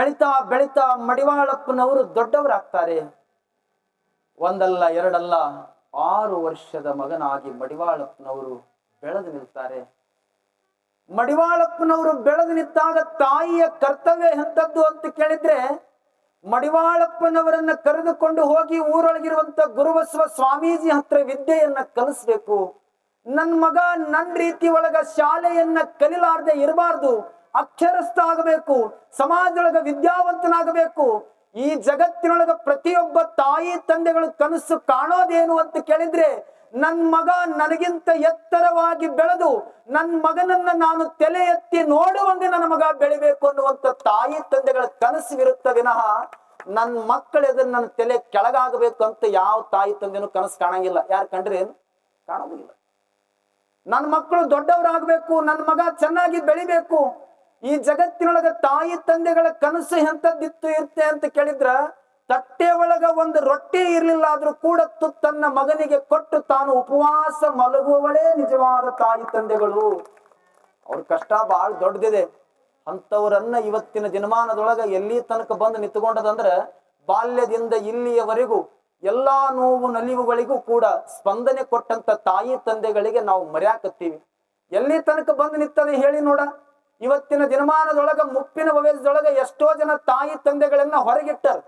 ಬೆಳಿತಾ ಬೆಳಿತಾ ಮಡಿವಾಳಪ್ಪನವರು ದೊಡ್ಡವರಾಗ್ತಾರೆ. ಒಂದಲ್ಲ, ಎರಡಲ್ಲ, ಆರು ವರ್ಷದ ಮಗನಾಗಿ ಮಡಿವಾಳಪ್ಪನವರು ಬೆಳೆದು ನಿಲ್ತಾರೆ. ಮಡಿವಾಳಪ್ಪನವರು ಬೆಳೆದು ನಿಂತಾಗ ತಾಯಿಯ ಕರ್ತವ್ಯ ಎಂತದ್ದು ಅಂತ ಕೇಳಿದ್ರೆ, ಮಡಿವಾಳಪ್ಪನವರನ್ನ ಕರೆದುಕೊಂಡು ಹೋಗಿ ಊರೊಳಗಿರುವಂತ ಗುರುಬಸವ ಸ್ವಾಮೀಜಿ ಹತ್ರ ವಿದ್ಯೆಯನ್ನ ಕಲಿಸ್ಬೇಕು. ನನ್ ಮಗ ನನ್ ರೀತಿ ಒಳಗ ಶಾಲೆಯನ್ನ ಕಲಿಲಾರ್ದೆ ಇರಬಾರ್ದು. ಅಕ್ಷರಸ್ಥ ಆಗಬೇಕು ಸಮಾಜದೊಳಗ ವಿದ್ಯಾವಂತನಾಗಬೇಕು, ಈ ಜಗತ್ತಿನೊಳಗ ಪ್ರತಿಯೊಬ್ಬ ತಾಯಿ ತಂದೆಗಳು ಕನಸು ಕಾಣೋದೇನು ಅಂತ ಕೇಳಿದ್ರೆ, ನನ್ ಮಗ ನನಗಿಂತ ಎತ್ತರವಾಗಿ ಬೆಳೆದು, ನನ್ ಮಗನನ್ನ ನಾನು ತಲೆ ಎತ್ತಿ ನೋಡುವಂಗೆ ನನ್ನ ಮಗ ಬೆಳಿಬೇಕು ಅನ್ನುವಂತ ತಾಯಿ ತಂದೆಗಳ ಕನಸು ವಿನಃ, ನನ್ ಮಕ್ಕಳು ನನ್ನ ತಲೆ ಕೆಳಗಾಗಬೇಕು ಅಂತ ಯಾವ ತಾಯಿ ತಂದೆನೂ ಕನಸು ಕಾಣಂಗಿಲ್ಲ. ಯಾರು ಕಂಡ್ರೆ? ಕಾಣೋದಿಲ್ಲ. ನನ್ನ ಮಕ್ಕಳು ದೊಡ್ಡವರಾಗಬೇಕು ನನ್ನ ಮಗ ಚೆನ್ನಾಗಿ ಬೆಳಿಬೇಕು ಈ ಜಗತ್ತಿನೊಳಗ ತಾಯಿ ತಂದೆಗಳ ಕನಸು ಎಂತದ್ದಿತ್ತು ಇರುತ್ತೆ ಅಂತ ಕೇಳಿದ್ರ, ತಟ್ಟೆ ಒಳಗ ಒಂದು ರೊಟ್ಟಿ ಇರಲಿಲ್ಲ ಆದ್ರೂ ಕೂಡ ತನ್ನ ಮಗನಿಗೆ ಕೊಟ್ಟು ತಾನು ಉಪವಾಸ ಮಲಗುವವಳೇ ನಿಜವಾದ ತಾಯಿ ತಂದೆಗಳು. ಅವ್ರ ಕಷ್ಟ ಬಹಳ ದೊಡ್ಡದಿದೆ. ಅಂತವರನ್ನ ಇವತ್ತಿನ ದಿನಮಾನದೊಳಗ ಎಲ್ಲಿ ತನಕ ಬಂದು ನಿಂತುಕೊಂಡದಂದ್ರ, ಬಾಲ್ಯದಿಂದ ಇಲ್ಲಿಯವರೆಗೂ ಎಲ್ಲಾ ನೋವು ನಲಿವುಗಳಿಗೂ ಕೂಡ ಸ್ಪಂದನೆ ಕೊಟ್ಟಂತ ತಾಯಿ ತಂದೆಗಳಿಗೆ ನಾವು ಮರ್ಯಾಕತ್ತೀವಿ. ಎಲ್ಲಿ ತನಕ ಬಂದು ನಿಂತದೆ ಹೇಳಿ ನೋಡ. ಇವತ್ತಿನ ದಿನಮಾನದೊಳಗ, ಮುಪ್ಪಿನ ವಯಸ್ಸದೊಳಗ ಎಷ್ಟೋ ಜನ ತಾಯಿ ತಂದೆಗಳನ್ನ ಹೊರಗಿಟ್ಟಾರ.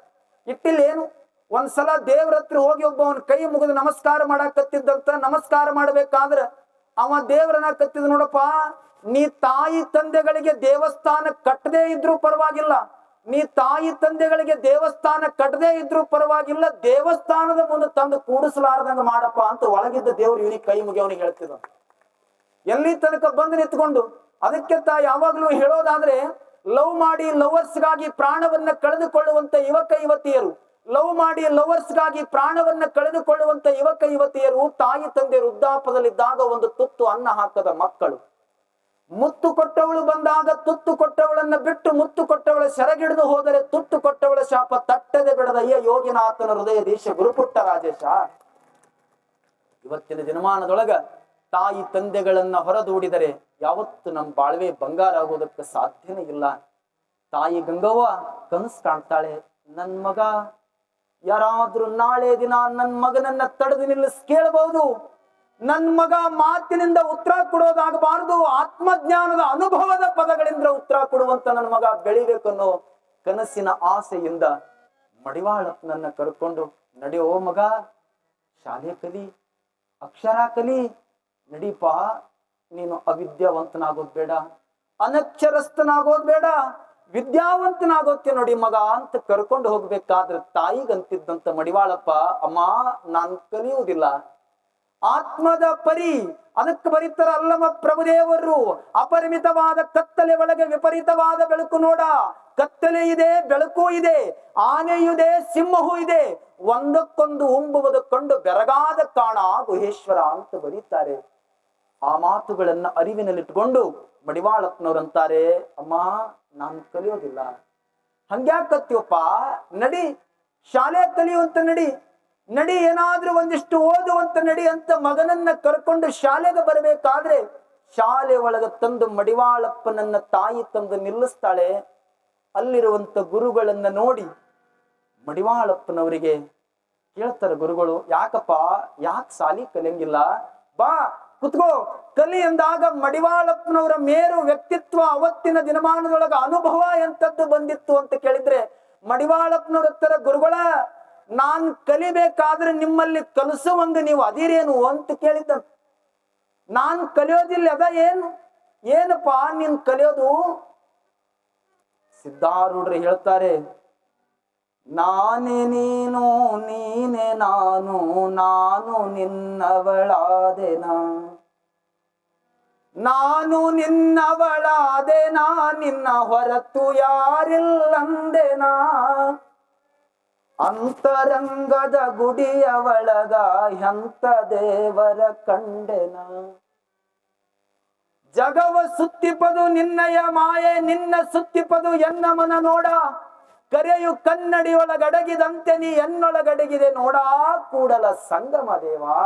ಇಟ್ಟಿಲ್ಲ ಏನು ಒಂದ್ಸಲ ದೇವ್ರ ಹತ್ರ ಹೋಗಿ ಒಬ್ಬ ಅವನ ಕೈ ಮುಗಿದು ನಮಸ್ಕಾರ ಮಾಡಾಕತ್ತಿದ್ದಂತ ನಮಸ್ಕಾರ ಮಾಡ್ಬೇಕಾದ್ರ ಅವ ದೇವ್ರನ್ನ ಕತ್ತಿದ್ ನೋಡಪ್ಪ, ನೀ ತಾಯಿ ತಂದೆಗಳಿಗೆ ದೇವಸ್ಥಾನ ಕಟ್ಟದೇ ಇದ್ರೂ ಪರವಾಗಿಲ್ಲ. ನೀ ತಾಯಿ ತಂದೆಗಳಿಗೆ ದೇವಸ್ಥಾನ ಕಟ್ಟದೇ ಇದ್ರೂ ಪರವಾಗಿಲ್ಲ. ದೇವಸ್ಥಾನದ ಮುಂದೆ ತಂದು ಕೂಡಿಸಲಾರ್ದಂಗ ಮಾಡಪ್ಪ ಅಂತ ಒಳಗಿದ್ದ ದೇವ್ರು ಇವನಿಗೆ ಕೈ ಮುಗಿಯವನಿಗೆ ಹೇಳ್ತಿದ್ದ ಎಲ್ಲಿ ತನಕ ಬಂದು ನಿಂತ್ಕೊಂಡು ಅದಕ್ಕೆ ತಾ ಯಾವಾಗ್ಲೂ ಹೇಳೋದಾದ್ರೆ, ಲವ್ ಮಾಡಿ ಲವರ್ಸ್ಗಾಗಿ ಪ್ರಾಣವನ್ನ ಕಳೆದುಕೊಳ್ಳುವಂತ ಯುವಕ ಯುವತಿಯರು, ಲವ್ ಮಾಡಿ ಲವರ್ಸ್ಗಾಗಿ ಪ್ರಾಣವನ್ನ ಕಳೆದುಕೊಳ್ಳುವಂತ ಯುವಕ ಯುವತಿಯರು ತಾಯಿ ತಂದೆ ವೃದ್ಧಾಪದಲ್ಲಿದ್ದಾಗ ಒಂದು ತುತ್ತು ಅನ್ನ ಹಾಕದ ಮಕ್ಕಳು. ಮುತ್ತು ಕೊಟ್ಟವಳು ಬಂದಾಗ ತುತ್ತು ಕೊಟ್ಟವಳನ್ನ ಬಿಟ್ಟು ಮುತ್ತು ಕೊಟ್ಟವಳ ಸೆರಗಿಡಿದು ಹೋದರೆ ತುತ್ತು ಕೊಟ್ಟವಳ ಶಾಪ ತಟ್ಟದೆ ಬಿಡದ ಅಯ್ಯ ಯೋಗಿನಾಥನ ಹೃದಯ ದೇಶ ಗುರುಪುಟ್ಟ ರಾಜೇಶ. ಇವತ್ತಿನ ದಿನಮಾನದೊಳಗ ತಾಯಿ ತಂದೆಗಳನ್ನ ಹೊರದೂಡಿದರೆ ಯಾವತ್ತು ನಮ್ಮ ಬಾಳ್ವೆ ಬಂಗಾರ ಆಗೋದಕ್ಕೆ ಸಾಧ್ಯನೇ ಇಲ್ಲ. ತಾಯಿ ಗಂಗವ್ವ ಕನಸು ಕಾಣ್ತಾಳೆ, ನನ್ ಮಗ, ಯಾರಾದ್ರೂ ನಾಳೆ ದಿನ ನನ್ ಮಗನನ್ನ ತಡೆದು ನಿಲ್ಲಿಸ್ ಕೇಳಬಹುದು. ನನ್ ಮಗ ಮಾತಿನಿಂದ ಉತ್ತರ ಕೊಡೋದಾಗಬಾರದು, ಆತ್ಮಜ್ಞಾನದ ಅನುಭವದ ಪದಗಳಿಂದ ಉತ್ತರ ಕೊಡುವಂತ ನನ್ನ ಮಗ ಬೆಳಿಬೇಕು ಅನ್ನೋ ಕನಸಿನ ಆಸೆಯಿಂದ ಮಡಿವಾಳಪ್ಪನನ್ನ ಕರ್ಕೊಂಡು, ನಡೆಯೋ ಮಗ, ಶಾಲೆ ಕಲಿ, ಅಕ್ಷರ ಕಲಿ ನಡೀಪ, ನೀನು ಅವಿದ್ಯಾವಂತನಾಗೋದ್ ಬೇಡ, ಅನಕ್ಷರಸ್ಥನಾಗೋದ್ ಬೇಡ ವಿದ್ಯಾವಂತನಾಗೋಕ್ಕೆ ನೋಡಿ ಮಗ ಅಂತ ಕರ್ಕೊಂಡು ಹೋಗ್ಬೇಕಾದ್ರೆ ತಾಯಿಗಂತಿದ್ದಂತ ಮಡಿವಾಳಪ್ಪ, ಅಮ್ಮ, ನಾನ್ ಕಲಿಯುವುದಿಲ್ಲ. ಆತ್ಮದ ಪರಿ, ಅದಕ್ಕೆ ಬರೀತಾರ ಅಲ್ಲಮ್ಮ ಪ್ರಭುದೇವರು, ಅಪರಿಮಿತವಾದ ಕತ್ತಲೆ ಒಳಗೆ ವಿಪರೀತವಾದ ಬೆಳಕು ನೋಡ. ಕತ್ತಲೆ ಇದೆ, ಬೆಳಕು ಇದೆ, ಆನೆಯುದೆ, ಸಿಂಹವೂ ಇದೆ. ಒಂದಕ್ಕೊಂದು ಉಂಬುವುದಕ್ಕೊಂಡು ಬೆರಗಾದ ಕಾಣ ಗುಹೇಶ್ವರ ಅಂತ ಬರೀತಾರೆ. ಆ ಮಾತುಗಳನ್ನ ಅರಿವಿನಲ್ಲಿಟ್ಕೊಂಡು ಮಡಿವಾಳಪ್ಪನವ್ರಂತಾರೆ, ಅಮ್ಮ, ನಾನು ಕಲಿಯೋದಿಲ್ಲ. ಹಂಗ್ಯಾಕ್ ಕತ್ತೀವಪ್ಪ ನಡಿ, ಶಾಲೆ ಕಲಿಯುವಂತ ನಡಿ. ನಡಿ, ಏನಾದ್ರೂ ಒಂದಿಷ್ಟು ಓದುವಂತ ನಡಿ ಅಂತ ಮಗನನ್ನ ಕರ್ಕೊಂಡು ಶಾಲೆಗೆ ಬರಬೇಕಾದ್ರೆ ಶಾಲೆ ಒಳಗ ತಂದು ಮಡಿವಾಳಪ್ಪನನ್ನ ತಾಯಿ ತಂದು ನಿಲ್ಲಿಸ್ತಾಳೆ. ಅಲ್ಲಿರುವಂತ ಗುರುಗಳನ್ನ ನೋಡಿ ಮಡಿವಾಳಪ್ಪನವರಿಗೆ ಕೇಳ್ತಾರೆ ಗುರುಗಳು, ಯಾಕಪ್ಪ, ಯಾಕೆ ಸಾಲಿ ಕಲಿಯಂಗಿಲ್ಲ? ಬಾ ಕುತ್ಕೋ ಕಲಿ ಎಂದಾಗ ಮಡಿವಾಳಪ್ಪನವರ ಮೇರು ವ್ಯಕ್ತಿತ್ವ ಅವತ್ತಿನ ದಿನಮಾನದೊಳಗ ಅನುಭವ ಎಂತದ್ದು ಬಂದಿತ್ತು ಅಂತ ಕೇಳಿದ್ರೆ, ಮಡಿವಾಳಪ್ಪನವ್ರ ಹತ್ರ, ಗುರುಗಳ, ನಾನ್ ಕಲಿಬೇಕಾದ್ರೆ ನಿಮ್ಮಲ್ಲಿ ಕಲಿಸುವಂಗ ನೀವು ಅದಿರೇನು? ಅಂತ ಕೇಳಿದ್ದ. ನಾನ್ ಕಲಿಯೋದಿಲ್ಲ, ಅದ ಏನು? ಏನಪ್ಪಾ, ನೀನ್ ಕಲಿಯೋದು? ಸಿದ್ಧಾರೂಢರು ಹೇಳ್ತಾರೆ, ನಾನೇ ನೀನು, ನೀನೆ ನಾನು ನಾನು ನಿನ್ನವಳಾದೆನಾ? ನಾನು ನಿನ್ನವಳಾದೆ ನಾ ನಿನ್ನ ಹೊರತು ಯಾರಿಲ್ಲಂದೆನಾ ಅಂತರಂಗದ ಗುಡಿಯ ಒಳಗ ಎಂತ ದೇವರ ಕಂಡೆನ ಜಗವ ಸುತ್ತಿಪದು ನಿನ್ನಯ ಮಾಯೆ, ನಿನ್ನ ಸುತ್ತಿಪದು ಎನ್ನ ಮನ ನೋಡ. ಕರೆಯು ಕನ್ನಡಿಯೊಳಗಡಗಿದಂತೆ ನೀ ಎನ್ನೊಳಗಡಗಿದೆ ನೋಡಾ, ಕೂಡಲ ಸಂಗಮ ದೇವಾ.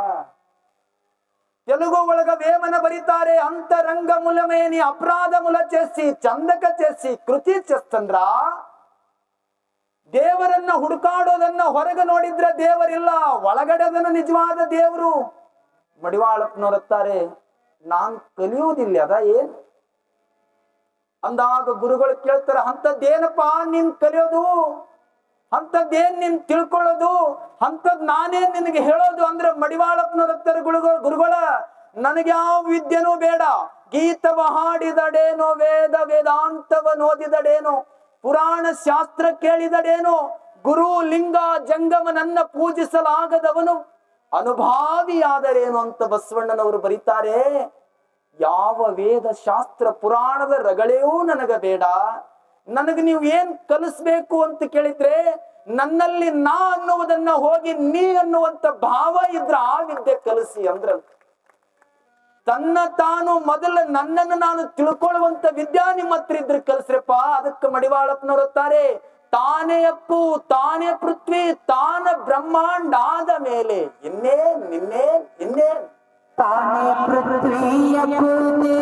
తెలుగు ಒಳಗ ವೇಮನ ಬರೀತಾರೆ ಅಂತರಂಗ ಮುಲಮೇನಿ ಅಪರಾಧ ಮುಲ చేసి ಚಂದಕ చేసి కృతి చేస్తుండ్రా ದೇವರನ್ನ ಹುಡುಕಾಡೋದನ್ನ ಹೊರಗೆ ನೋಡಿದ್ರೆ ದೇವರಿಲ್ಲ ಒಳಗಡೆ ಅದನ್ನ ನಿಜವಾದ ದೇವರು ಮಡಿವಾಳಪ್ಪನವರುತ್ತಾರೆ ನಾನ್ ಕಲಿಯುವುದಿಲ್ಲ ಅದ ಏನ್ ಅಂದಾಗ ಗುರುಗಳು ಕೇಳ್ತಾರ ಅಂತದ್ದೇನಪ್ಪ ನೀನ್ ಕಲಿಯೋದು ಅಂತದ್ದೇನ್ ನಿನ್ ತಿಳ್ಕೊಳ್ಳೋದು? ಅಂಥದ್ ನಾನೇ ನಿನಗೆ ಹೇಳೋದು ಅಂದ್ರೆ ಮಡಿವಾಳಪ್ಪನವರತ್ತರ ಗುರುಗಳ ಗುರುಗಳ, ನನಗೆ ಯಾವ ವಿದ್ಯೆನೂ ಬೇಡ. ಗೀತವ ಹಾಡಿದಡೇನೋ, ವೇದ ವೇದಾಂತವ ನೋದಿದಡೇನೋ ಪುರಾಣ ಶಾಸ್ತ್ರ ಕೇಳಿದಡೇನೋ, ಗುರು ಲಿಂಗ ಜಂಗಮನನ್ನ ಪೂಜಿಸಲಾಗದವನು ಅನುಭಾವಿಯಾದರೇನು ಅಂತ ಬಸವಣ್ಣನವರು ಬರೀತಾರೆ. ಯಾವ ವೇದ ಶಾಸ್ತ್ರ ಪುರಾಣದ ರಗಳೆಯೂ ನನಗ ಬೇಡ. ನನಗೆ ನೀವು ಏನ್ ಕಲಿಸ್ಬೇಕು ಅಂತ ಕೇಳಿದ್ರೆ, ನನ್ನಲ್ಲಿ ನಾ ಅನ್ನುವುದನ್ನ ಹೋಗಿ ನೀ ಅನ್ನುವಂತ ಭಾವ ಇದ್ರ ಆ ವಿದ್ಯೆ ಕಲಿಸಿ ಅಂದ್ರ ತನ್ನ ತಾನು ಮೊದಲ ನನ್ನನ್ನು ನಾನು ತಿಳ್ಕೊಳ್ಳುವಂತ ವಿದ್ಯಾ ನಿಮ್ಮ ಹತ್ರ ಇದ್ರೆ ಕಲಿಸ್ರಪ್ಪ, ಅದಕ್ಕೆ ಮಡಿವಾಳಪ್ಪನವರುತ್ತಾರೆ ತಾನೇ ಅಪ್ಪು, ತಾನೇ ಪೃಥ್ವಿ, ತಾನ ಬ್ರಹ್ಮಾಂಡ ಆದ ಮೇಲೆ ಇನ್ನೇ, ನಿನ್ನೇ ಇನ್ನೇ ತಾನೇ ಪೃಥ್ವಿಯ ಪೂಜೆ